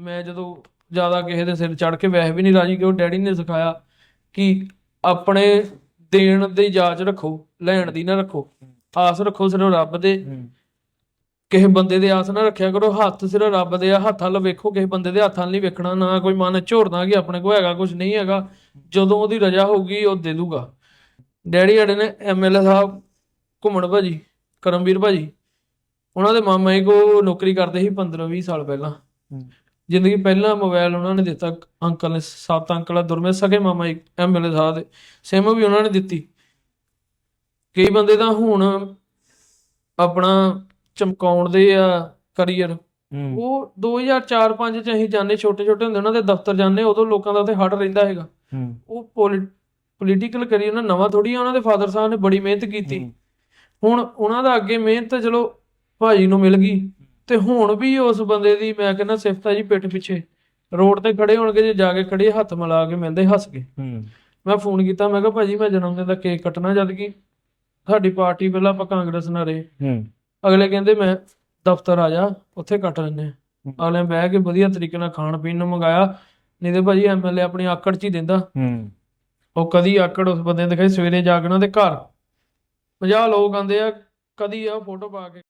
ਮੈਂ ਜਦੋਂ ਜ਼ਿਆਦਾ ਕਿਸੇ ਦੇ ਸਿਰ ਚੜ ਕੇ ਵੈਸੇ ਵੀ ਨਹੀਂ ਰਾਜੀ ਕਿ ਉਹ ਡੈਡੀ ਨੇ ਸਿਖਾਇਆ ਕਿ ਆਪਣੇ ਦੇਣ ਦੀ ਜਾਂਚ ਰੱਖੋ ਲੈਣ ਦੀ ਨਾ ਰੱਖੋ। ਆਸ ਰੱਖੋ ਸਿਰਫ ਰੱਬ ਦੇ। ਕਿਸੇ ਬੰਦੇ ਦੇ ਆਸ ਨਾ ਰੱਖਿਆ ਕਰੋ ਹੱਥ ਸਿਰਫ ਰੱਬ ਦੇ ਆ ਹੱਥ ਵੱਲ ਵੇਖੋ ਕਿਸੇ ਬੰਦੇ ਦੇ ਹੱਥ ਨਹੀਂ ਵੇਖਣਾ ਨਾ ਕੋਈ ਮਨ ਝੋਰਨਾ ਕਿ ਆਪਣੇ ਕੋਲ ਹੈਗਾ ਕੁਝ ਨਹੀਂ ਹੈਗਾ। ਜਦੋਂ ਉਹਦੀ ਰਜਾ ਹੋਊਗੀ ਉਹ ਦੇ ਦੂਗਾ। ਡੈਡੀ ਸਾਡੇ ਨੇ ਐਮਐਲਏ ਸਾਹਿਬ ਘੁੰਮਣ ਭਾਜੀ ਕਰਮਵੀਰ ਭਾਜੀ ਉਹਨਾਂ ਦੇ ਮਾਮਾ ਜੀ ਕੋ ਨੌਕਰੀ ਕਰਦੇ ਸੀ 15 20 ਸਾਲ ਪਹਿਲਾਂ। ਜ਼ਿੰਦਗੀ ਪਹਿਲਾ ਮੋਬਾਈਲ ਉਹਨਾਂ ਨੇ ਦਿੱਤਾ ਅੰਕਲ ਨੇ ਸੱਤ ਅੰਕਲ ਦੁਰਮੇ ਸਕੇ ਮਾਮਾ ਜੀ ਐਮਐਲਏ ਸਾਹਿਬ ਦੇ ਸਿਮ ਵੀ ਉਹਨਾਂ ਨੇ ਦਿੱਤੀ। ਕਈ ਬੰਦੇ ਤਾਂ ਹੁਣ ਆਪਣਾ ਚਮਕਾਉਣ ਦੇ ਆ ਕਰੀਅਰ ਉਹ 2004-5 ਚ ਅਸੀਂ ਜਾਂਦੇ ਛੋਟੇ ਛੋਟੇ ਹੁੰਦੇ ਉਹਨਾਂ ਦੇ ਦਫ਼ਤਰ ਜਾਂਦੇ ਉਦੋਂ ਲੋਕਾਂ ਦਾ ਉੱਥੇ ਹੜ ਰਹਿੰਦਾ ਹੈਗਾ। ਉਹ ਪੋਲੀਟੀਕਲ ਕਰੀਅਰ ਨਾ ਨਵਾਂ ਥੋੜੀ ਆ ਉਹਨਾਂ ਦੇ ਫਾਦਰ ਸਾਹਿਬ ਨੇ ਬੜੀ ਮਿਹਨਤ ਕੀਤੀ। ਹੁਣ ਉਹਨਾਂ ਦਾ ਅੱਗੇ ਮਿਹਨਤ ਚਲੋ ਭਾਜੀ ਨੂੰ ਮਿਲ ਗਈ। ਤੇ ਹੁਣ ਵੀ ਉਸ ਬੰਦੇ ਦੀ ਮੈਂ ਕਹਿੰਦਾ ਸਿਫਤ ਆ ਜੀ ਪਿੱਠ ਪਿੱਛੇ। ਰੋਡ ਤੇ ਖੜੇ ਹੋਣਗੇ ਜੇ ਜਾ ਕੇ ਖੜੇ ਹੱਥ ਮਿਲਾ ਕੇ ਮਿਲਦੇ ਹੱਸ ਕੇ ਮੈਂ ਫੋਨ ਕੀਤਾ ਮੈਂ ਕਿਹਾ ਭਾਜੀ ਮੈਂ ਜਨਮ ਦਿਨ ਦਾ ਕੇਕ ਕੱਟਣਾ ਜਦ ਕਿ ਸਾਡੀ ਪਾਰਟੀ ਪਹਿਲਾਂ ਆਪਾਂ ਕਾਂਗਰਸ ਨਾਲ ਰਹੇ। ਅਗਲੇ ਕਹਿੰਦੇ ਮੈਂ ਦਫ਼ਤਰ ਆ ਜਾ ਉੱਥੇ ਕੱਟ ਆ ਅਗਲੇ ਬਹਿ ਕੇ ਵਧੀਆ ਤਰੀਕੇ ਨਾਲ ਖਾਣ ਪੀਣ ਨੂੰ ਮੰਗਾਇਆ ਨਹੀਂ ਤੇ ਭਾਜੀ ਐਮਐਲਏ ਆਪਣੀ ਆਕੜ ਚ ਹੀ ਦਿੰਦਾ। ਉਹ ਕਦੀ ਆਕੜ ਉਸ ਬੰਦੇ ਨੇ ਦਿਖਾਈ ਸਵੇਰੇ ਜਾ ਕੇ ਉਹਨਾਂ ਦੇ ਘਰ। 50 ਲੋਕ ਆਂਦੇ ਆ ਕਦੀ ਆ ਫੋਟੋ ਪਾ ਕੇ।